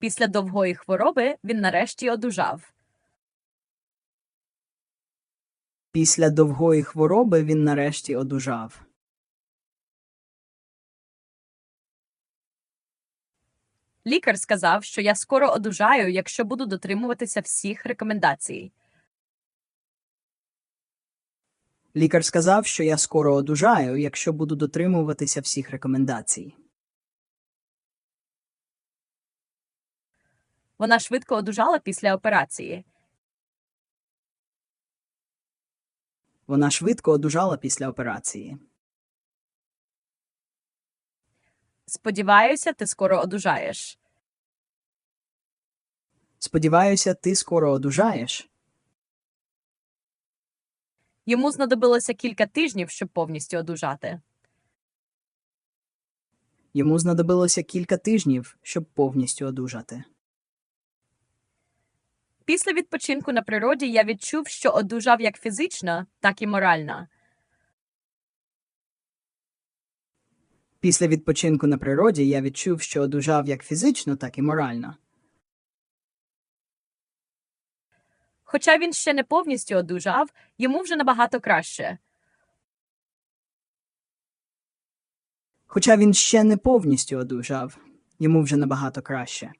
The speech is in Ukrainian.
Після довгої хвороби він нарешті одужав. Після довгої хвороби він нарешті одужав. Лікар сказав, що я скоро одужаю, якщо буду дотримуватися всіх рекомендацій. Лікар сказав, що я скоро одужаю, якщо буду дотримуватися всіх рекомендацій. Вона швидко одужала після операції. Вона швидко одужала після операції. Сподіваюся, ти скоро одужаєш. Сподіваюся, ти скоро одужаєш. Йому знадобилося кілька тижнів, щоб повністю одужати. Йому знадобилося кілька тижнів, щоб повністю одужати. Після відпочинку на природі я відчув, що одужав як фізично, так і морально. Після відпочинку на природі я відчув, що одужав як фізично, так і морально. Хоча він ще не повністю одужав, йому вже набагато краще. Хоча він ще не повністю одужав, йому вже набагато краще.